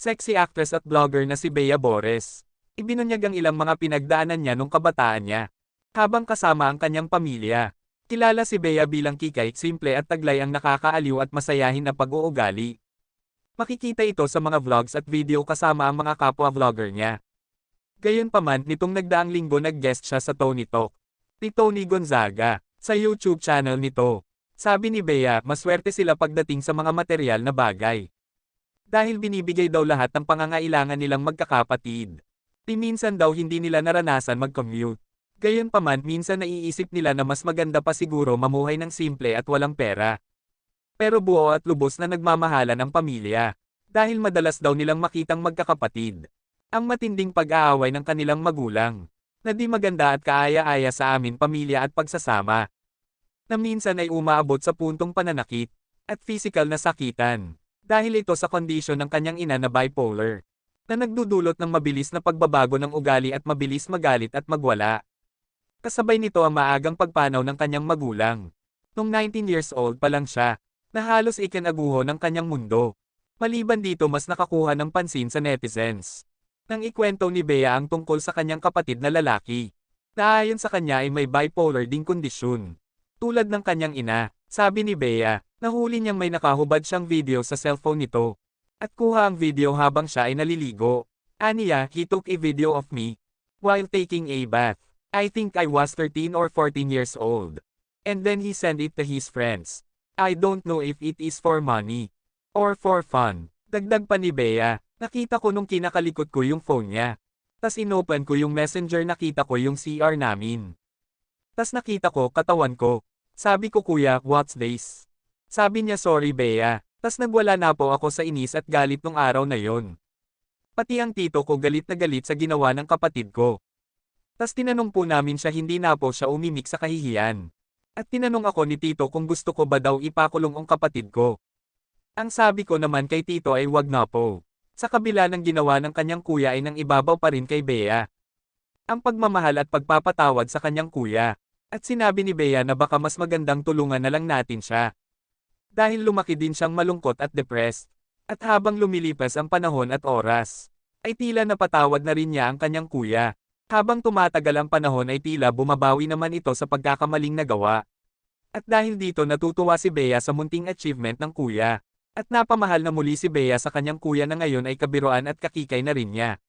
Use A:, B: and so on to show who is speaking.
A: Sexy actress at blogger na si Bea Bores. Ibinunyag ang ilang mga pinagdaanan niya nung kabataan niya. Habang kasama ang kanyang pamilya. Kilala si Bea bilang kikay, simple at taglay ang nakakaaliw at masayahin na pag-uugali. Makikita ito sa mga vlogs at video kasama ang mga kapwa-vlogger niya. Gayunpaman, nitong nagdaang linggo nag-guest siya sa Tony Talk. Ni Tony Gonzaga, sa YouTube channel nito. Sabi ni Bea, maswerte sila pagdating sa mga material na bagay. Dahil binibigay daw lahat ng pangangailangan nilang magkakapatid. Di minsan daw hindi nila naranasan mag-commute. Gayunpaman minsan naiisip nila na mas maganda pa siguro mamuhay ng simple at walang pera. Pero buo at lubos na nagmamahala ng pamilya. Dahil madalas daw nilang makitang magkakapatid. Ang matinding pag-aaway ng kanilang magulang. Na di maganda at kaaya-aya sa amin pamilya at pagsasama. Na minsan ay umaabot sa puntong pananakit. At physical na sakitan. Dahil ito sa kondisyon ng kanyang ina na bipolar. Na nagdudulot ng mabilis na pagbabago ng ugali at mabilis magalit at magwala. Kasabay nito ang maagang pagpanaw ng kanyang magulang. Nung 19 years old pa lang siya, na halos ikinaguho ng kanyang mundo. Maliban dito mas nakakuha ng pansin sa netizens. Nang ikwento ni Bea ang tungkol sa kanyang kapatid na lalaki. Na ayon sa kanya ay may bipolar ding kondisyon. Tulad ng kanyang ina, sabi ni Bea, nahuli niyang may nakahubad siyang video sa cellphone nito. At kuha ang video habang siya ay naliligo. Aniya, he took a video of me while taking a bath. I think I was 13 or 14 years old. And then he sent it to his friends. I don't know if it is for money or for fun. Dagdag pa ni Bea, nakita ko nung kinakalikot ko yung phone niya. Tas inopen ko yung messenger nakita ko yung CR namin. Tas nakita ko katawan ko. Sabi ko kuya, what's this? Sabi niya sorry Bea. Tas nagwala na po ako sa inis at galit nung araw na yon. Pati ang tito ko galit na galit sa ginawa ng kapatid ko. Tas tinanong po namin siya hindi na po siya umimik sa kahihiyan. At tinanong ako ni tito kung gusto ko ba daw ipakulong ang kapatid ko. Ang sabi ko naman kay tito ay wag na po. Sa kabila ng ginawa ng kanyang kuya ay nang ibabaw pa rin kay Bea. Ang pagmamahal at pagpapatawad sa kanyang kuya. At sinabi ni Bea na baka mas magandang tulungan na lang natin siya. Dahil lumaki din siyang malungkot at depressed. At habang lumilipas ang panahon at oras, ay tila napatawad na rin niya ang kanyang kuya. Habang tumatagal ang panahon ay tila bumabawi naman ito sa pagkakamaling nagawa. At dahil dito natutuwa si Bea sa munting achievement ng kuya. At napamahal na muli si Bea sa kanyang kuya na ngayon ay kabiroan at kakikay na rin niya.